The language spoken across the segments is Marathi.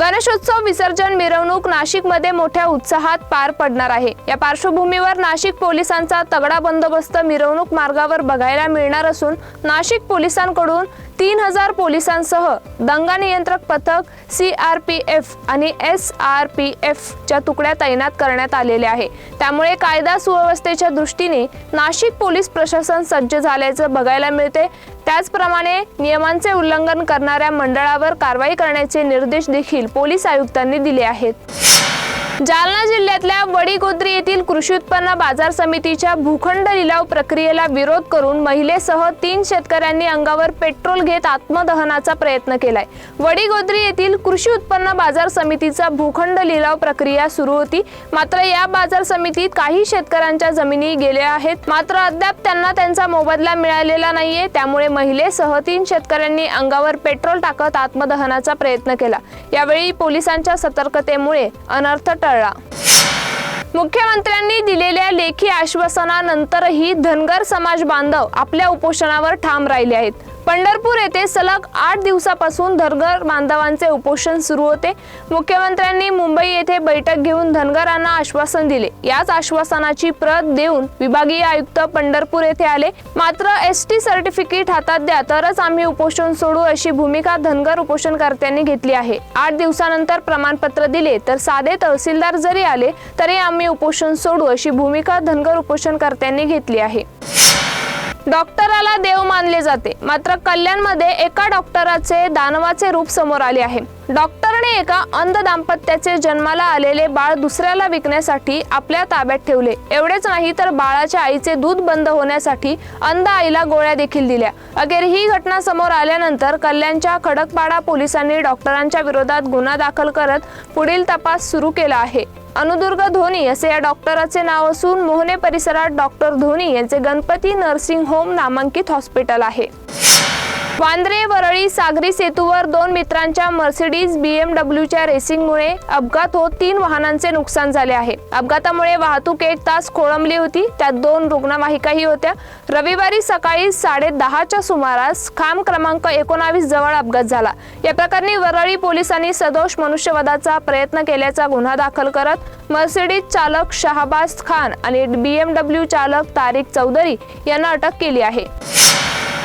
गणेशोत्सव विसर्जन मिरवणूक नाशिकमध्ये मोठ्या उत्साहात पार पडणार आहे. या पार्श्वभूमीवर नाशिक पोलिसांचा तगडा बंदोबस्त मिरवणूक मार्गावर बघायला मिळणार असून नाशिक पोलिसांकडून तीन हजार पोलिसांसह दंगा नियंत्रक पथक सी आर पी एफ आणि एस आर पी एफच्या तुकड्या तैनात करण्यात आलेल्या आहे. त्यामुळे कायदा सुव्यवस्थेच्या दृष्टीने नाशिक पोलीस प्रशासन सज्ज झाल्याचं बघायला मिळते. त्याचप्रमाणे नियमांचे उल्लंघन करणाऱ्या मंडळावर कारवाई करण्याचे निर्देश देखील पोलीस आयुक्तांनी दिले आहेत. जालना जिल्ह्यातल्या वडीगोद्री येथील कृषी उत्पन्न बाजार समितीच्या भूखंड लिलाव प्रक्रियेला विरोध करून महिलेसह तीन शेतकऱ्यांनी अंगावर पेट्रोल घेत आत्मदहनाचा प्रयत्न केलाय. वडीगोद्री येथील कृषी उत्पन्न बाजार समितीचा भूखंड लिलाव प्रक्रिया सुरू होती. मात्र या बाजार समितीत काही शेतकऱ्यांच्या जमिनी गेल्या आहेत. मात्र अद्याप त्यांना त्यांचा मोबदला मिळालेला नाहीये. त्यामुळे महिलेसह तीन शेतकऱ्यांनी अंगावर पेट्रोल टाकत आत्मदहनाचा प्रयत्न केला. यावेळी पोलिसांच्या सतर्कतेमुळे अनर्थ टळला. मुख्यमंत्र्यांनी दिलेल्या लेखी आश्वासनानंतरही धनगर समाज बांधव आपल्या उपोषणावर ठाम राहिले आहेत. पंढरपूर येथे सलग आठ दिवसापासून धनगर बांधवांचे उपोषण सुरू होते. मुख्यमंत्र्यांनी मुंबई येथे बैठक घेऊन धनगरांना आश्वासन दिले. याच आश्वासनाची प्रत देऊन विभागीय आयुक्त पंढरपूर येथे आले. मात्र एस टी सर्टिफिकेट हातात द्या तरच आम्ही उपोषण सोडू अशी भूमिका धनगर उपोषणकर्त्यांनी घेतली आहे. आठ दिवसानंतर प्रमाणपत्र दिले तर साधे तहसीलदार जरी आले तरी आम्ही उपोषण सोडू अशी भूमिका धनगर उपोषणकर्त्यांनी घेतली आहे. डॉक्टराला देव मानले जाते. मात्र कल्याणमध्ये एका डॉक्टराचे दानवाचे रूप समोर आले आहे. डॉक्टरने एका अंध दाम्पत्याचे जन्माला आलेले बाळ दुसऱ्याला विकण्यासाठी आपल्या ताब्यात ठेवले. एवढेच नाही तर बाळाच्या आईचे दूध बंद होण्यासाठी अंध आईला गोळ्या देखील दिल्या. अखेर ही घटना समोर आल्यानंतर कल्याणच्या खडकपाडा पोलिसांनी डॉक्टरांच्या विरोधात गुन्हा दाखल करत पुढील तपास सुरू केला आहे. अनुदुर्ग धोनी असे या डॉक्टराचे नाव असून मोहने परिसरात डॉक्टर धोनी यांचे गणपती नर्सिंग होम नामांकित हॉस्पिटल आहे. वांद्रे वरळी सागरी सेतूवर दोन मित्रांच्या मर्सिडीज बीएमडब्ल्यूच्या रेसिंगमुळे अपघात होत तीन वाहनांचे नुकसान झाले आहे. अपघातामुळे वाहतूक एक तास खोळंबली होती. त्यात दोन रुग्णवाहिकाही होत्या. रविवारी सकाळी साडे दहाच्या सुमारास खांब क्रमांक एकोणावीस जवळ अपघात झाला. या प्रकरणी वरळी पोलिसांनी सदोष मनुष्यवधाचा प्रयत्न केल्याचा गुन्हा दाखल करत मर्सिडीज चालक शहाबाज खान आणि बीएमडब्ल्यू चालक तारिक चौधरी यांना अटक केली आहे.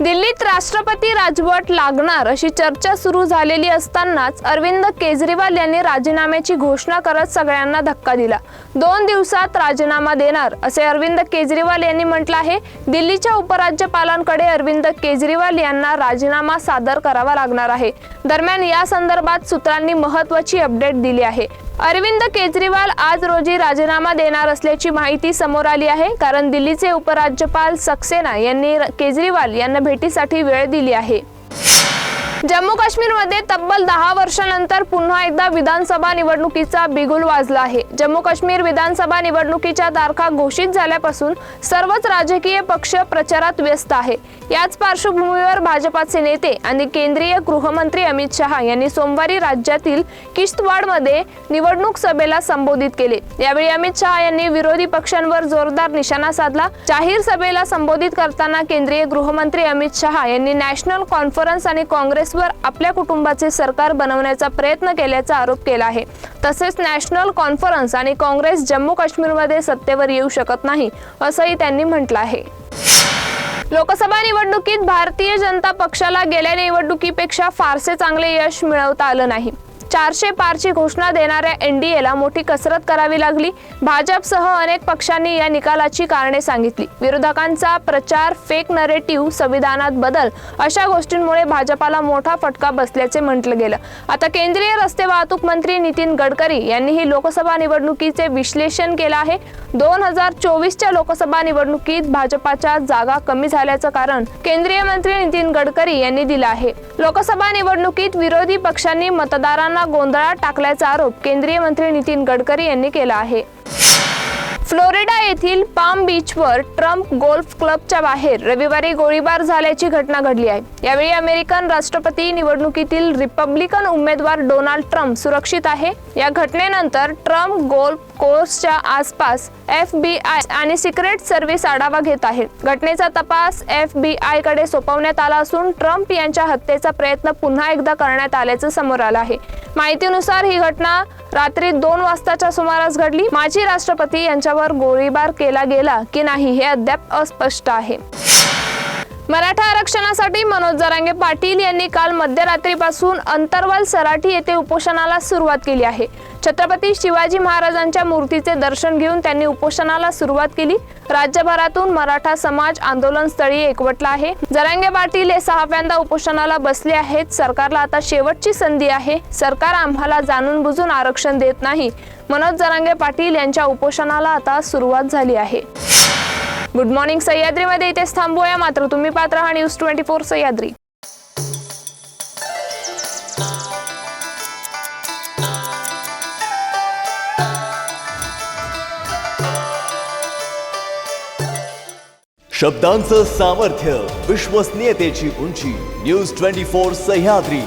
दिल्लीत राष्ट्रपती राजवट लागणार अशी चर्चा सुरू झालेली असतानाच अरविंद केजरीवाल यांनी राजीनाम्याची घोषणा करत सगळ्यांना धक्का दिला. दोन दिवसात राजीनामा देणार असे अरविंद केजरीवाल यांनी म्हटलं आहे. दिल्लीच्या उपराज्यपालांकडे अरविंद केजरीवाल यांना राजीनामा सादर करावा लागणार आहे. दरम्यान या संदर्भात सूत्रांनी महत्वाची अपडेट दिली आहे. अरविंद केजरीवाल आज रोजी राजीनामा देणार असल्याची माहिती समोर आली आहे. कारण दिल्लीचे उपराज्यपाल सक्सेना यांनी केजरीवाल यांना भेटीसाठी वेळ दिली आहे. जम्मू काश्मीरमध्ये तब्बल दहा वर्षानंतर पुन्हा एकदा विधानसभा निवडणुकीचा बिगुल वाजला आहे. जम्मू काश्मीर विधानसभा निवडणुकीच्या तारखा घोषित झाल्यापासून सर्वच राजकीय पक्ष प्रचारात व्यस्त आहे. याच पार्श्वभूमीवर भाजपाचे नेते आणि केंद्रीय गृहमंत्री अमित शहा यांनी सोमवारी राज्यातील किश्तवाडमध्ये निवडणूक सभेला संबोधित केले. यावेळी अमित शहा यांनी विरोधी पक्षांवर जोरदार निशाणा साधला. जाहीर सभेला संबोधित करताना केंद्रीय गृहमंत्री अमित शहा यांनी नॅशनल कॉन्फरन्स आणि काँग्रेस काँग्रेसवर आपल्या कुटुंबाचे सरकार बनवण्याचा प्रयत्न केल्याचा आरोप केला आहे. तसेच नॅशनल कॉन्फरन्स आणि काँग्रेस जम्मू काश्मीरमध्ये सत्तेवर येऊ शकत नाही असंही त्यांनी म्हटलं आहे. लोकसभा निवडणुकीत भारतीय जनता पक्षाला गेल्या निवडणुकीपेक्षा फारसे चांगले यश मिळवता आलं नाही. चारशे पारची घोषणा देणाऱ्या एनडीएला मोठी कसरत करावी लागली. भाजपसह अनेक पक्षांनी या निकालाची कारणे सांगितली. विरोधकांचा प्रचार फेक नरेटिव्ह संविधानात बदल अशा गोष्टींमुळे भाजपाला मोठा फटका बसल्याचे म्हटलं गेलं. आता केंद्रीय रस्ते वाहतूक मंत्री नितीन गडकरी यांनीही लोकसभा निवडणुकीचे विश्लेषण केलं आहे. दोन हजार चोवीसच्या लोकसभा निवडणुकीत भाजपाच्या जागा कमी झाल्याचं कारण केंद्रीय मंत्री नितीन गडकरी यांनी दिलं आहे. लोकसभा निवडणुकीत विरोधी पक्षांनी मतदारांना गोंधळात टाकल्याचा आरोप केंद्रीय मंत्री नितीन गडकरी यांनी केला आहे. फ्लोरिडा येथील पाम बीचवर ट्रम्प गोल्फ क्लबच्या बाहेर रविवारी गोळीबार झाल्याची घटना घडली आहे. यावेळी अमेरिकन राष्ट्रपती निवडणुकीतील रिपब्लिकन उमेदवार डोनाल्ड ट्रम्प सुरक्षित आहे. या घटनेनंतर ट्रम्प गोल्फ कोर्सच्या आसपास एफ बी आय आणि सिक्रेट सर्व्हिस आढावा घेत आहेत घटनेचा तपास एफ बी आयकडे सोपवण्यात आला असून ट्रम्प यांच्या हत्येचा प्रयत्न पुन्हा एकदा करण्यात आल्याचं समोर आलं आहे. माहितीनुसार ही घटना रात्री दोन वाजताच्या सुमारास घडली. माजी राष्ट्रपती यांच्या यांच्यावर गोळीबार केला गेला की नाही हे अद्याप अस्पष्ट आहे. मराठा आरक्षणासाठी मनोज जरांगे पाटील यांनी काल मध्यरात्रीपासून अंतरवाल सराठी येथे उपोषणाला सुरुवात केली आहे. छत्रपती शिवाजी महाराजांच्या मूर्तीचे दर्शन घेऊन त्यांनी उपोषणाला सुरुवात केली. राज्यभरातून मराठा समाज आंदोलन स्थळी एकवटला आहे. जरांगे पाटील हे सहाव्यांदा उपोषणाला बसले आहेत. सरकारला आता शेवटची संधी आहे. सरकार आम्हाला जाणून बुजून आरक्षण देत नाही. मनोज जरांगे पाटील यांच्या उपोषणाला आता सुरुवात झाली आहे. गुड मॉर्निंग सह्याद्रीमध्ये इथेच थांबूया. मात्र तुम्ही पात्र हा न्यूज ट्वेंटी फोर सह्याद्री. शब्दांचं सामर्थ्य विश्वसनीयतेची उंची न्यूज ट्वेंटी फोर सह्याद्री.